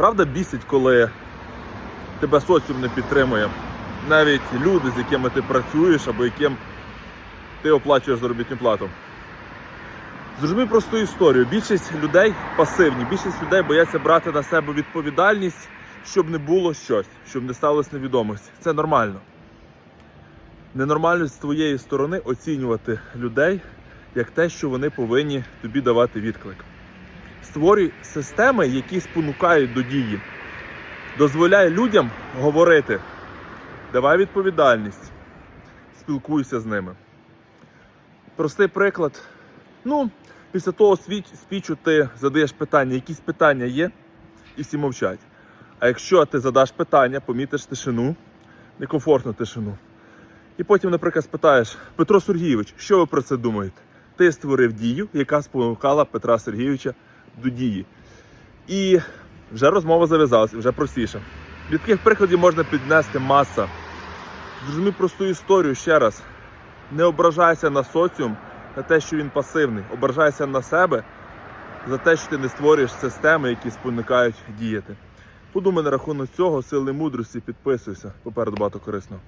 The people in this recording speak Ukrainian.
Правда бісить, коли тебе соціум не підтримує. Навіть люди, з якими ти працюєш або яким ти оплачуєш заробітну плату. Зрозумій просту історію. Більшість людей пасивні, більшість людей бояться брати на себе відповідальність, щоб не було щось, щоб не сталося невідомості. Це нормально. Ненормально з твоєї сторони оцінювати людей як те, що вони повинні тобі давати відклик. Створюй системи, які спонукають до дії. Дозволяй людям говорити. Давай відповідальність. Спілкуйся з ними. Простий приклад. Ну, після того спічу ти задаєш питання, якісь питання є, і всі мовчать. А якщо ти задаш питання, помітиш тишину, некомфортну тишину. І потім, наприклад, спитаєш, Петро Сергійович, що ви про це думаєте? Ти створив дію, яка спонукала Петра Сергійовича до дії. І вже розмова зав'язалася, вже простіше. Від таких прикладів можна піднести маса. Зрозумій просту історію ще раз. Не ображайся на соціум на те, що він пасивний. Ображайся на себе за те, що ти не створюєш системи, які спонукають діяти. Подумай на рахунок цього, сили мудрості, підписуйся. Попереду багато корисного.